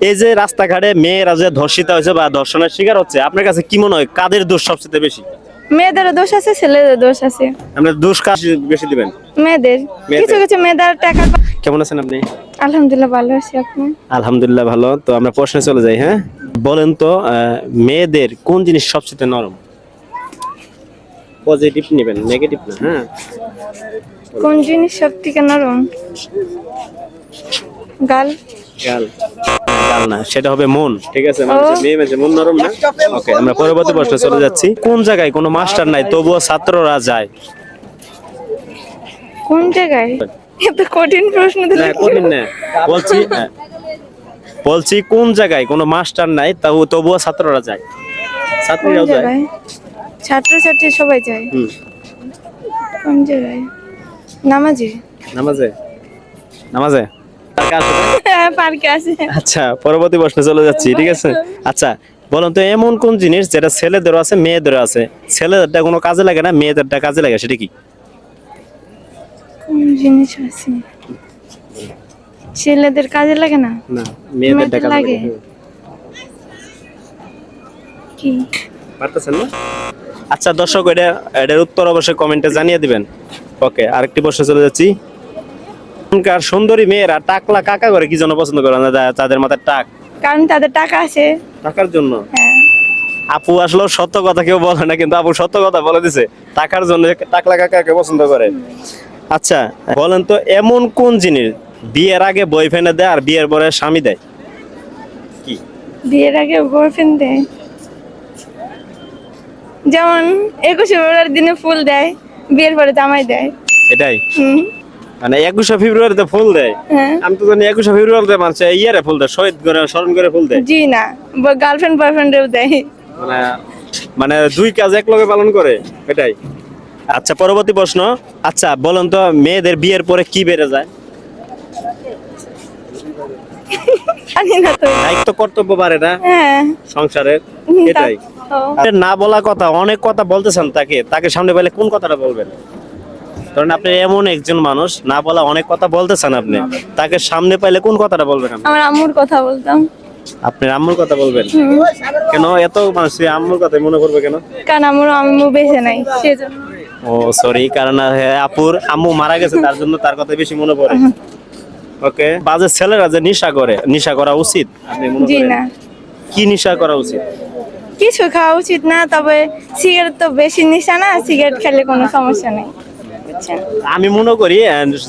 এই যে রাস্তাঘাটে মেয়েরা যে ধর্ষিত হয়েছে বা ধর্ষণের শিকার হচ্ছে আপনার কাছে কি মনে হয় কাদের দোষ সবচেয়ে বেশি? মেয়েদের দোষ আছে ছেলেদের দোষ আছে। আপনার দোষ কাজ বেশি দিবেন? মেয়েদের। মেয়েদের। কিছু কিছু মেয়েদের টাকা কেমন আছেন আপনি? আলহামদুলিল্লাহ ভালো আছি আপনি? আলহামদুলিল্লাহ ভালো। তো আমরা প্রশ্নে চলে যাই হ্যাঁ? বলেন তো আহ, মেয়েদের কোন জিনিস সবচেয়ে নরম? পজিটিভ নেবেন নেগেটিভ না হ্যাঁ? কোন জিনিস সব থেকে নরম? গাল? গাল গাল না সেটা হবে মন ঠিক আছে? মানুষের মেয়ে মানুষের মন নরম না? ওকে আমরা পরবর্তী প্রশ্নে চলে যাচ্ছি। কোন জায়গায় কোনো মাস্টার নাই তবুও ছাত্ররা যায়? কোন জায়গায়? এত কঠিন প্রশ্ন দিলে না কঠিন না। বলছি হ্যাঁ। বলছি কোন জায়গায় কোনো মাস্টার নাই তাও তবুও ছাত্ররা যায়? কোন ছাত্রীরাও যায়? জায়গায়? ছাত্রছাত্রী সবাই যায়। কোন জায়গায়? নামাজে? নামাজে? নামাজে? কার কাছে? হ্যাঁ পার্কে আছে। আচ্ছা পরবর্তী প্রশ্নে চলে যাচ্ছি ঠিক আছে? আচ্ছা বলুন তো এমন কোন জিনিস যেটা ছেলেদেরও আছে মেয়েদেরও আছে? ছেলেদেরটা কোনো কাজে লাগে না মেয়েদেরটা কাজে লাগে সেটা কি? কোন জিনিস আছে? ছেলেদের কাজে লাগে না? না মেয়েদের কাজে লাগে। লাগে। কি? পারতেছেন না? আচ্ছা দর্শক এটা এটার উত্তর অবশ্যই কমেন্টে জানিয়ে দিবেন। ওকে আরেকটি প্রশ্নে চলে যাচ্ছি। এখনকার সুন্দরী মেয়েরা টাকলা কাকা করে কি জন্য পছন্দ করে না তাদের মাথায় টাক? কারণ তাদের টাকা আছে। টাকার জন্য? হ্যাঁ। আপু আসলে সত্য কথা কেউ বলে না কিন্তু আপু সত্য কথা বলে দিছে টাকার জন্য টাকলা কাকাকে পছন্দ করে। আচ্ছা বলেন তো এমন কোন জিনিস বিয়ের আগে বয়ফ্রেন্ডে দেয় আর বিয়ের পরে স্বামী দেয়? কি? বিয়ের আগে বয়ফ্রেন্ড দেয়। যেমন একুশে ফেব্রুয়ারির দিনে ফুল দেয় বিয়ের পরে জামাই দেয়। এটাই? হুম। মানে একুশে ফেব্রুয়ারিতে ফুল দেয়। হ্যাঁ। আমি তো জানি একুশে ফেব্রুয়ারিতে মানুষ ইয়ারে ফুল দেয় শহীদ করে স্মরণ করে ফুল দেয়। জি না গার্লফ্রেন্ড বয়ফ্রেন্ডেও দেয়। মানে মানে দুই কাজ এক লগে পালন করে এটাই। আচ্ছা পরবর্তী প্রশ্ন। আচ্ছা বলুন তো মেয়েদের বিয়ের পরে কি বেড়ে যায়? তো। দায়িত্ব কর্তব্য বাড়ে না হ্যাঁ। সংসারের এটাই। না বলা কথা অনেক কথা বলতেছেন তাকে তাকে সামনে পেলে কোন কথাটা বলবেন? কারণ আপনি এমন একজন মানুষ না বলা অনেক কথা বলতেছেন আপনি। তাকে সামনে পাইলে কোন কথাটা বলবেন আমার আম্মুর কথা বলতাম। আপনার আম্মুর কথা বলবেন? কেন? এত মানুষ আম্মুর কথা মনে করবে কেন? কারণ আমার আম্মু বেঁচে নাই সেজন্য। ও সরি কারণ আপুর আম্মু মারা গেছে তার জন্য তার কথা বেশি মনে পড়ে। ওকে বাজে ছেলেরা যে নিশা করে নিশা করা উচিত আপনি মনে করেন? কি নিশা করা উচিত? কিছু খাওয়া উচিত না তবে সিগারেট তো বেশি নিশা না সিগারেট খেলে কোনো সমস্যা নেই। বুঝছেন আমি মনে করি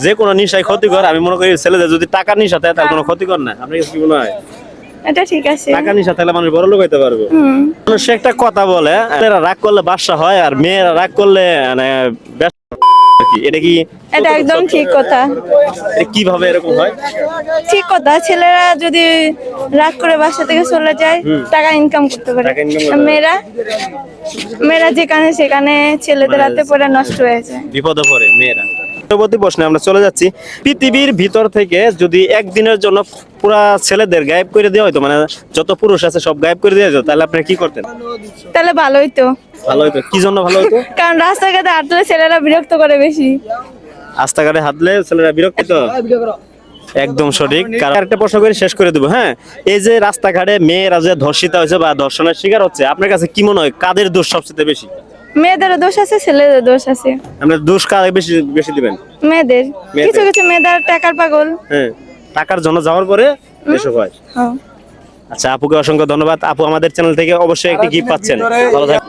যে কোনো নিশায় ক্ষতিকর আমি মনে করি ছেলেদের যদি টাকার নিশা থাকে তার কোনো ক্ষতিকর না। আপনার কি মনে হয়? এটা ঠিক আছে। টাকা নিশা থাকলে মানুষ বড় লোক হইতে পারবে। মানুষ একটা কথা বলে রাগ করলে বাসা হয় আর মেয়েরা রাগ করলে মানে। এটা কি এটা একদম ঠিক কথা? কীভাবে এরকম হয়? ঠিক কথা ছেলেরা যদি রাগ করে বাসা থেকে চলে যায় টাকা ইনকাম করতে পারে। মেয়েরা মেয়েরা যেখানে সেখানে ছেলেদের হাতে পরে নষ্ট হয়ে যায়। বিপদে পড়ে মেয়েরা। পরবর্তী প্রশ্নে আমরা চলে যাচ্ছি। পৃথিবীর ভিতর থেকে যদি একদিনের জন্য পুরা ছেলেদের গায়েব করে দেওয়া হতো মানে যত পুরুষ আছে সব গায়েব করে দেওয়া হতো তাহলে আপনি কি করতেন? তাহলে ভালোই তো ভালো হতো কি জন্য ভালো হতো কারণ রাস্তাঘাটে হাঁটলে ছেলেরা বিরক্ত করে বেশি। রাস্তাঘাটে হাতলে ছেলেরা বিরক্ত তো একদম সঠিক। একটা প্রশ্ন করে শেষ করে দেবো হ্যাঁ? এই যে রাস্তাঘাটে মেয়েরা যে ধর্ষিত হয়েছে বা ধর্ষণের শিকার হচ্ছে আপনার কাছে কি মনে হয় কাদের দোষ সবচেয়ে বেশি? মেয়েদেরও দোষ আছে ছেলেদের দোষ আছে। আমরা দোষ কার বেশি বেশি দিবেন? মেয়েদের। মেয়েদের। কিছু কিছু মেয়েদের টাকার পাগল। হ্যাঁ টাকার জন্য যাওয়ার পরে এসব হয় হ্যাঁ। আচ্ছা আপুকে অসংখ্য ধন্যবাদ। আপু আমাদের চ্যানেল থেকে অবশ্যই একটি গিফট পাচ্ছেন। ভালো থাক